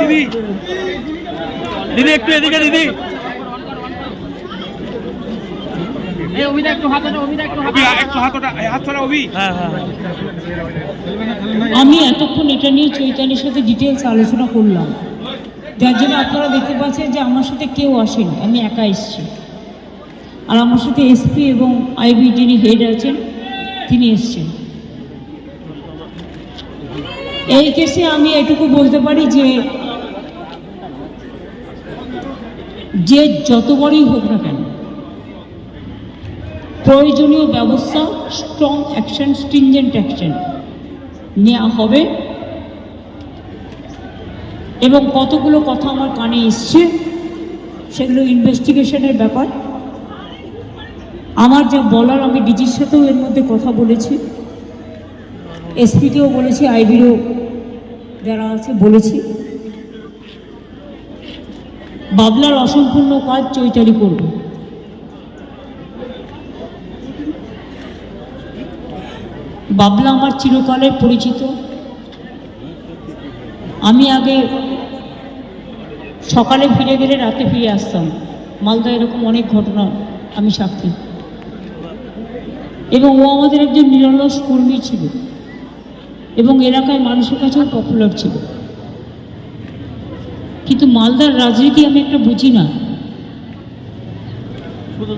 দিদি। দিদি একটু এদিকে দিদি। হ্যাঁ হ্যাঁ হ্যাঁ। আমি এতক্ষণ এটা নিয়ে চৈতালির সাথে ডিটেলস আলোচনা করলাম। যার জন্য আপনারা দেখতে পাচ্ছেন যে আমার সাথে কেউ আসেনি আমি একা এসেছি। আর আমার সাথে এসপি এবং আইবি যিনি হেড আছেন তিনি এসছেন। এই কেসে আমি এটুকু বলতে পারি যে যে যত বড়ই হোক না কেন, প্রয়োজনীয় ব্যবস্থা স্ট্রং অ্যাকশন স্ট্রিনজেন্ট অ্যাকশন নেওয়া হবে। এবং কতগুলো কথা আমার কানে এসছে, সেগুলো ইনভেস্টিগেশনের ব্যাপার। আমার যা বলার, আমি ডিজির সাথেও এর মধ্যে কথা বলেছি। এসপিকেও বলেছি, আইবিরও যারা আছে বলেছি। বাবলার অসম্পূর্ণ কাজ চৈতালি করবে। বাবলা আমার চিরকালের পরিচিত। আমি আগে সকালে ফিরে গেলে রাতে ফিরে আসতাম। মালদা এরকম অনেক ঘটনা আমি সাক্ষী। এবং ও আমাদের একজন নিরলস কর্মী ছিল। এবং এলাকায় মানুষের কাছেও পপুলার ছিল। কিন্তু মালদার রাজনীতি আমি একটা বুঝি না।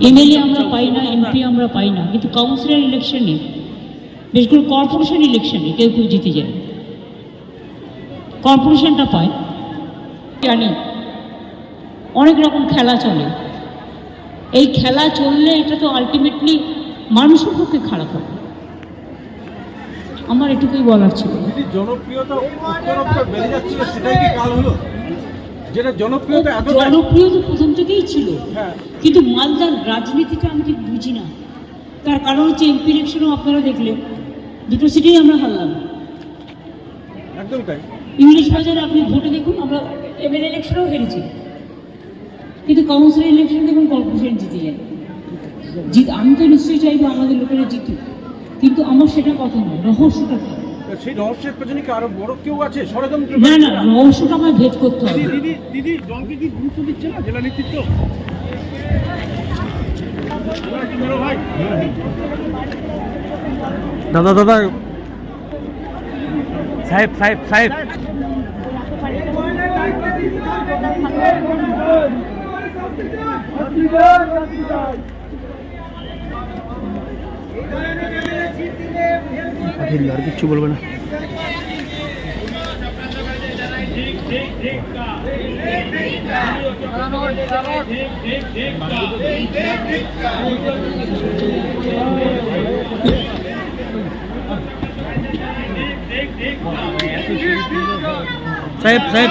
এমএলএ আমরা পাই না এমপি আমরা পাই না কিন্তু কাউন্সিলর ইলেকশনে বেশ করে কর্পোরেশন ইলেকশনে কেউ কেউ জিতে যায়। কর্পোরেশনটা পায়। জানি অনেক রকম খেলা চলে। এই খেলা চললে এটা তো আলটিমেটলি মানুষের পক্ষে খারাপ হবে। আমার এটুকুই বলার ছিল। জনপ্রিয়তা বেড়ে যাচ্ছিল সেটাই কি কাল হলো? যেটা জনপ্রিয়তা এতটাই জনপ্রিয় তো প্রথম থেকেই ছিল। হ্যাঁ। কিন্তু মালদার রাজনীতিটা আমি ঠিক বুঝি না। তার কারণ হচ্ছে এমপি ইলেকশনও আপনারা দেখলেন দুটো সিটেই আমরা হারলাম। একদম তাই। ইংলিশ বাজারে আপনি ভোটে দেখুন আমরা এমএলএ ইলেকশনেও হেরেছি। কিন্তু কাউন্সিলর ইলেকশন দেখুন কর্পোরেশন জিতে যায়। জিত আমি তো নিশ্চয়ই চাইব আমাদের লোকেরা জিতুক। কিন্তু আমার সেটা কথা নয় রহস্যটা কি সেই রহস্যের পেছনে কি আরও বড় কেউ আছে? ষড়যন্ত্র না না রহস্যটা আমায় ভেদ করতে হবে। দিদি দিদি দিদি দলকে কি গুরুত্ব দিচ্ছে না? জেলা নেতৃত্ব? ভাই দাদা দাদা। সাহেব সাহেব সাহেব। আর কিচ্ছু বলবে না সাহেব সাহেব